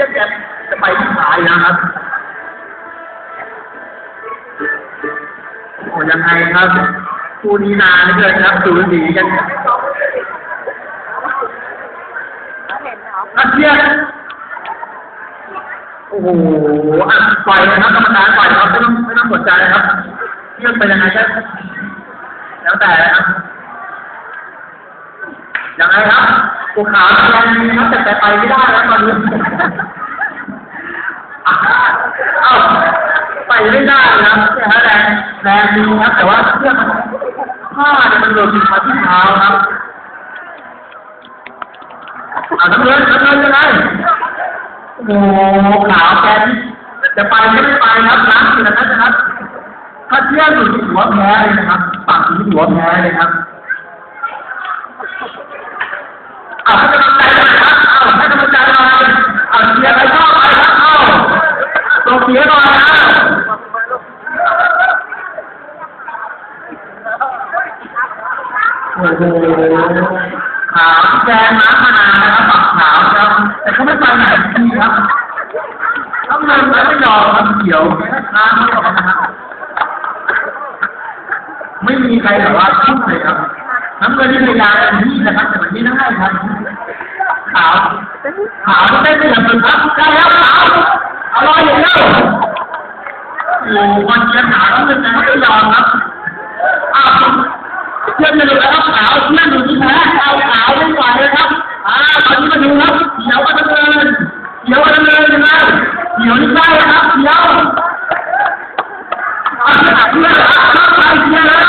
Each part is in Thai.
รียกแกจะไปที่ขายนะครับโอ้ยังไงครับคู่นี้นานเลือเกินครับสูสีกันนักเชียร์โอ้โหอะปล่อยเลยครับกรรมการปล่อยครับไม่ต้องไม่ต้องกดใจนะครับเทียบไปยังไงก็แล้วแต่นะครับยังไงครับปูขาแรงครับแต่แต่ไปไม่ได้แล้วตอนนี้อะเอ้า ไปไม่ได้นะครับเนี่ฮะแรงแรงดีครับแต่ว่าเชือกมันผ้าเนี่ยมันหล่นมาที่เท้าครับอ่าน้ำเงินน้ำเงินยังไงโอ้ขาวแกนจะไปก็ไม่ไปครับน้ำอยู่นะครับนะครับ ถ้าเที่ยงอยู่ที่หัวแพ้เลยนะครับฝั่งที่หัวแพ้เลยครับ โอ้โหขาวแกนน้ำมานานนะครับฝั่งขาวครับ แต่เขาไม่ไปไหนทีครับน้ำเงินไม่ยอมครับเขียวน้ำไม่ยอมนะครับไม่มีใครแบบว่าชุดเลยครับน้ำเงินที่พยายามอย่างนี้นะครับแต่มันไม่ได้ครับขาวขาวก็ได้ไม่เหมือนครับได้แล้วขาวอร่อยอย่างเดียวโอ้วันเยร์ขาวน้ำ เชียร์จะดูแล้วขาวเชียร์อยู่ที่แพ้เอาขาวไม่ไหวเลยครับอ่าตอนนี้มาดูครับเขียวกับน้ำเงินเขียวกับน้ำเงินยังไงเขียวนี่ได้ครับเขียวเอาเพื่อนเพื่อนเอาไปเชียร์เลย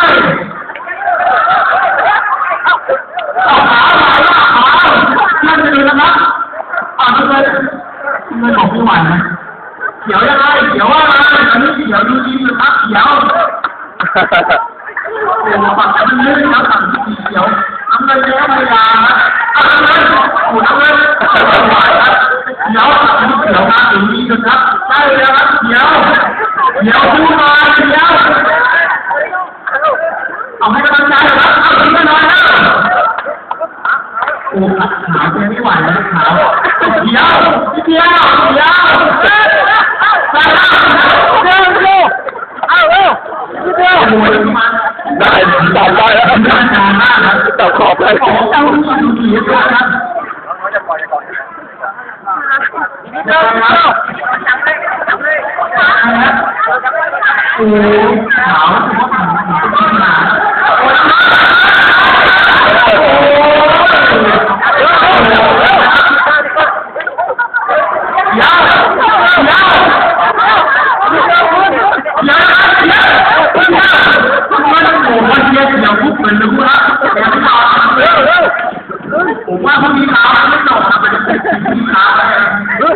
เอาขาวขาวขาวเพื่อนจะดูนะครับเอาทำไมทำไมบอกไม่ไหวนะเขียวยังไงเขียวอะไรตอนนี้เขียวดูดีนะครับเขียว โอ้ฝั่งนั้นลื่นครับฝั่งที่เขียวน้ำเงินเยอะยาน้ำเงินโอ้น้ำเงินไม่ไหวครับเขียวฝั่งที่เขียวครับอยู่ดีนะครับได้แล้วครับเขียวเขียวพูดมาเขียวเอาให้กำลังใจครับเอาทีกันหน่อยนะโอ้ขาวเจ๊ไม่ไหวแล้วขาวเดียวเดียวเดียวไปแล้ว ขอบได้ของเจ้าที่ดูดีครับเร็วเร็วโอ้ขาวขาว ยาวยาวยาวยาวยามันโอ้มันเยอะเดี๋ยวพุกเหมือนรู้ละแต่ไม่ต่อ ผมว่าพวกนี้ขาไม่ต่อนะมันจะเป็นสีขาวเลย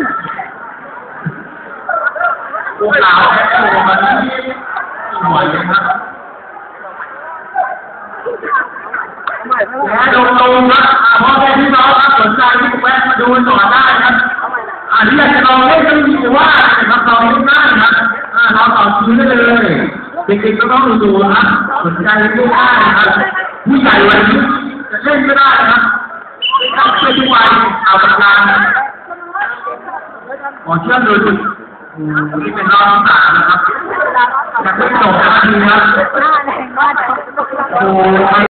โอ้ขาวแค่โอ้มันนี่สวยเลยครับแค่ลงลงครับพ่อแม่พี่น้องครับสนใจที่แวะมาดูก่อนได้ครับอันนี้อยากจะลองเล่นก็มีว่านะครับลองเล่นได้นะอ่าลองต่อคิวได้เลยเด็กๆก็ต้องดูนะสนใจเล่นได้นะครับผู้ใหญ่วัยนี้จะเล่นไม่ได้นะครับ ต้องเล่นทุกวันเอาปากกาขอเชื่อมโดยคุณโอ้โหนี่เป็นรอบที่สามนะครับยังไม่จบนาทีครับหน้าแรงมากโอ้โห